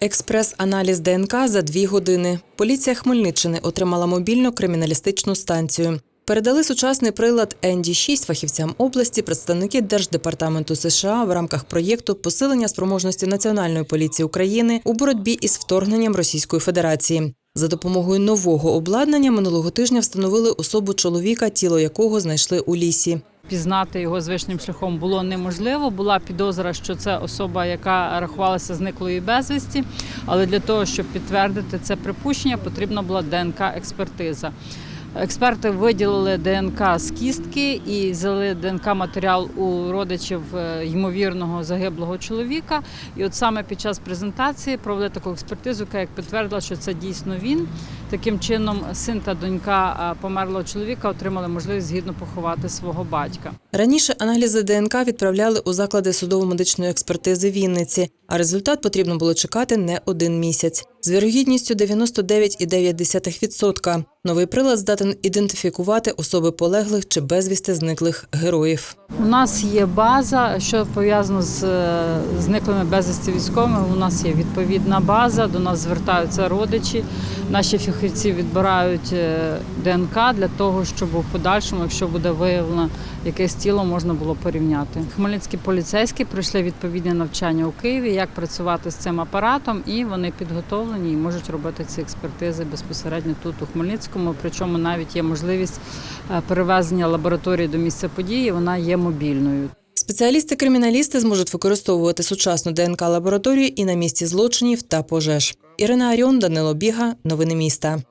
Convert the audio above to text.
Експрес-аналіз ДНК за дві години. Поліція Хмельниччини отримала мобільну криміналістичну станцію. Передали сучасний прилад ND6 фахівцям області представники Держдепартаменту США в рамках проєкту посилення спроможності Національної поліції України у боротьбі із вторгненням Російської Федерації. За допомогою нового обладнання минулого тижня встановили особу чоловіка, тіло якого знайшли у лісі. Пізнати його звичним шляхом було неможливо. Була підозра, що це особа, яка рахувалася зниклою безвісті. Але для того, щоб підтвердити це припущення, потрібна була ДНК-експертиза. Експерти виділили ДНК з кістки і взяли ДНК матеріал у родичів е, ймовірного загиблого чоловіка. І от саме під час презентації провели таку експертизу, яка як підтвердила, що це дійсно він. Таким чином, син та донька е, померлого чоловіка отримали можливість гідно поховати свого батька. Раніше аналізи ДНК відправляли у заклади судово-медичної експертизи Вінниці, а результат потрібно було чекати не один місяць. З вірогідністю 99,9%. Новий прилад здатен ідентифікувати особи полеглих чи безвісти зниклих героїв. У нас є база, що пов'язано з е, зниклими безвісти військовими. У нас є відповідна база, до нас звертаються родичі. Наші фахівці відбирають е, ДНК для того, щоб у подальшому, якщо буде виявлено якесь тіло, можна було порівняти. Хмельницькі поліцейські пройшли відповідне навчання у Києві, як працювати з цим апаратом, і вони підготовлені і можуть робити ці експертизи безпосередньо тут, у Хмельницькому. Причому навіть є можливість е, перевезення лабораторії до місця події. Вона є мобільною. Спеціалісти-криміналісти зможуть використовувати сучасну ДНК лабораторію і на місці злочинів та пожеж. Ірина Аріон, Данило Біга, новини міста.